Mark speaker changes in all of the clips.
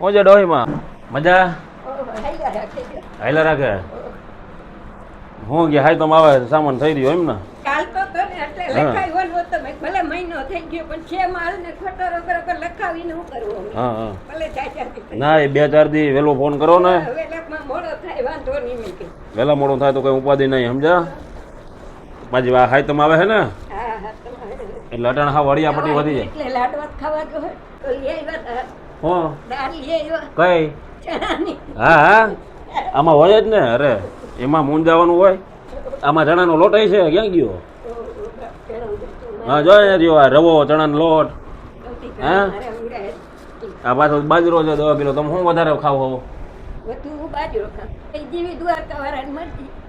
Speaker 1: હું છે ડોહીમાં? મજા? હાઈલા રાખે? હું કે હાઈ તમે આવે સામાન થઈ રહ્યો એમ ને?
Speaker 2: કાલ તો તને એટલે. લખાયું હોત તો ભલે મહિનો થઈ ગયો પણ છે માલ ને ખોટો બરોબર લખાવીને હું કરવું
Speaker 1: હા હા.
Speaker 2: ભલે દિવસ
Speaker 1: ના એ બે ચાર દી વહેલો ફોન કરો ને.
Speaker 2: મોડો થાય વાંધો નહીં.
Speaker 1: વહેલા મોડું થાય તો કઈ ઉપાધિ નહીં સમજા પાછી આ હાઈ તમે આવે છે ને?
Speaker 2: હા હા તમારે.
Speaker 1: એટલે અટાણ હા વળિયા પટ્ટી વધી જાય.
Speaker 2: એટલે લાડવા ખાવા જો તો તા.
Speaker 1: હું. કઈ? હા હા. આમાં હોય જ ને અરે. એમાં મૂંઝાવાનું હોય. આમાં ચણાનો લોટ ય છે ક્યાં ગયો? હા જો રહ્યો આ રવો ચણાનો લોટ. હા? આ પાછો બાજરો છે દવા કિલો તમે શું વધારે ખાવ હો?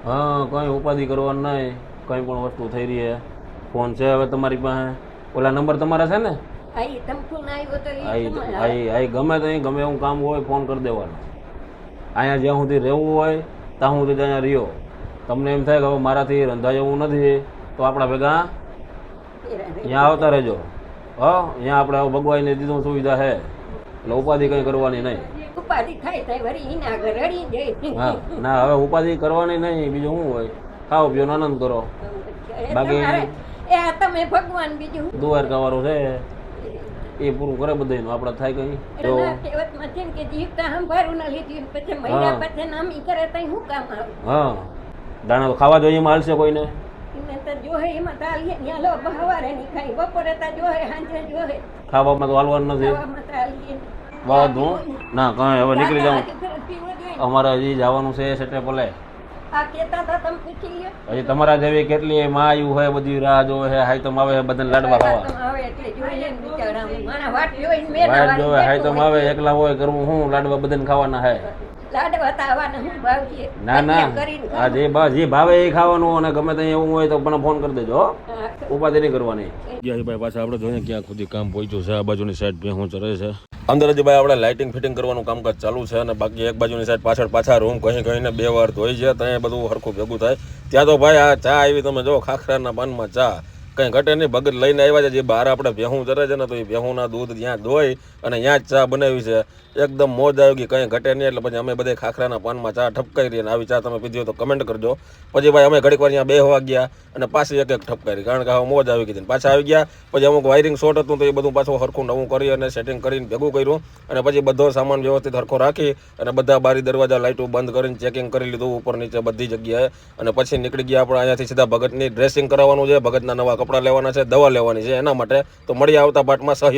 Speaker 1: હા કઈ ઉપાધિ કરવાનું નહીં. કઈ પણ વસ્તુ થઈ રહી છે. ફોન છે હવે તમારી પાસે. ઓલા નંબર તમારા છે ને?
Speaker 2: તમકુન આવ્યો તો
Speaker 1: આઈ આઈ આઈ ગમે ગમે એવું કામ હોય ફોન કરી દેવાનો. અહીંયા જ્યાં સુધી રહેવું હોય ત્યાં સુધી ત્યાં રહ્યો. તમને એમ થાય કે હવે મારાથી રંધાય એવું નથી તો આપણા ભેગા અહીંયા આવતા રહેજો. હ અહીંયા આપણે હવે ભગવાનને દીધું સુવિધા છે. એટલે ઉપાધિ કંઈ કરવાની નહીં.
Speaker 2: ઉપાધિ થાય થાય વળી ઈના આગળ રડી જાય
Speaker 1: હા ના હવે ઉપાધિ કરવાની નહીં બીજું શું હોય? ખાઓ પીઓ આનંદ કરો. બાકી-
Speaker 2: એ તમે ભગવાન બીજું.
Speaker 1: દુવાર કરવાનું છે. એ પૂરું કરે બધાનું આપણે થાય કઈ? જો
Speaker 2: કહેવતમાં છે કે જીવતા સંભાળું ના લીધું પછી મહિના
Speaker 1: હા.
Speaker 2: પછી નામી કરે તો કામ આવે?
Speaker 1: હા. દાણા તો ખાવા જોઈએ એમાં હાલશે કોઈને. ખાવામાં તો હાલવાનું નથી.
Speaker 2: તાલીએ
Speaker 1: ના. કઈ હવે નીકળી જાઉં. અમારે હજી જવાનું છે સેટે પલે હજી તમારા જેવી કેટલી માં આવ્યું હોય બધી રાહ જોવે હે હાઈ તમ આવે બધાને લાડવા ખાવા.
Speaker 2: વાટ
Speaker 1: જોવે હાઈ તમ આવે એકલા હોય કરવું હું લાડવા બધાને ખાવાના હે
Speaker 2: લાડવા તાવાના હું ભાવ છે
Speaker 1: ના. ના આ જે બા જે ભાવે એ ખાવાનું અને ગમે ત્યાં એવું હોય તો મને ફોન કરી દેજો હો.
Speaker 2: હા.
Speaker 1: ઉપાધિ નહીં કરવાની. ભાઈ પાછા આપણે જોઈએ ક્યાં સુધી કામ પહોંચ્યું છે. આ બાજુની સાઈડ ભેહું ચરે છે. અંદર જ ભાઈ આપણે લાઇટિંગ ફિટિંગ કરવાનું કામકાજ ચાલુ છે અને બાકી એક બાજુની સાઈડ પાછળ પાછા રૂમ કહી કહીને બે વાર ધોઈ છે ત્યાં બધું હરખું ભેગું થાય. ત્યાં તો ભાઈ આ ચા આવી તમે જો ખાખરાના પાનમાં ચા. કંઈ ઘટે નહીં. ભગત લઈને આવ્યા છે. જે બહાર આપણે ભેહું ચરે છે ને તો એ ભેહુંના દૂધ ત્યાં ધોઈ અને ત્યાં જ ચા બનાવી છે. એકદમ મોજ આવી ગઈ. કંઈ ઘટે નહીં એટલે પછી અમે બધે ખાખરાના પાનમાં ચા ઠપકાઈ રહી અને આવી ચા તમે પીધી તો કમેન્ટ કરજો. પછી ભાઈ અમે ઘડીક વાર ત્યાં બેહવા ગયા અને પાછી એક એક ઠપકારી કારણ કે હવે મોજ આવી ગઈ પાછા આવી ગયા. પછી અમુક વાયરિંગ શોર્ટ હતું તો એ બધું પાછું હરખું નવું કરી અને સેટિંગ કરીને ભેગું કર્યું. અને પછી બધો સામાન વ્યવસ્થિત હરખો રાખી અને બધા બારી દરવાજા લાઇટો બંધ કરીને ચેકિંગ કરી લીધું. ઉપર નીચે બધી જગ્યાએ. અને પછી નીકળી ગયા આપણે અહીંયાથી સીધા ભગતની ડ્રેસિંગ કરાવવાનું છે. ભગતના નવા કપડાં લેવાના છે દવા લેવાની છે એના માટે તો મળી આવતા બાટમાં સહયોગ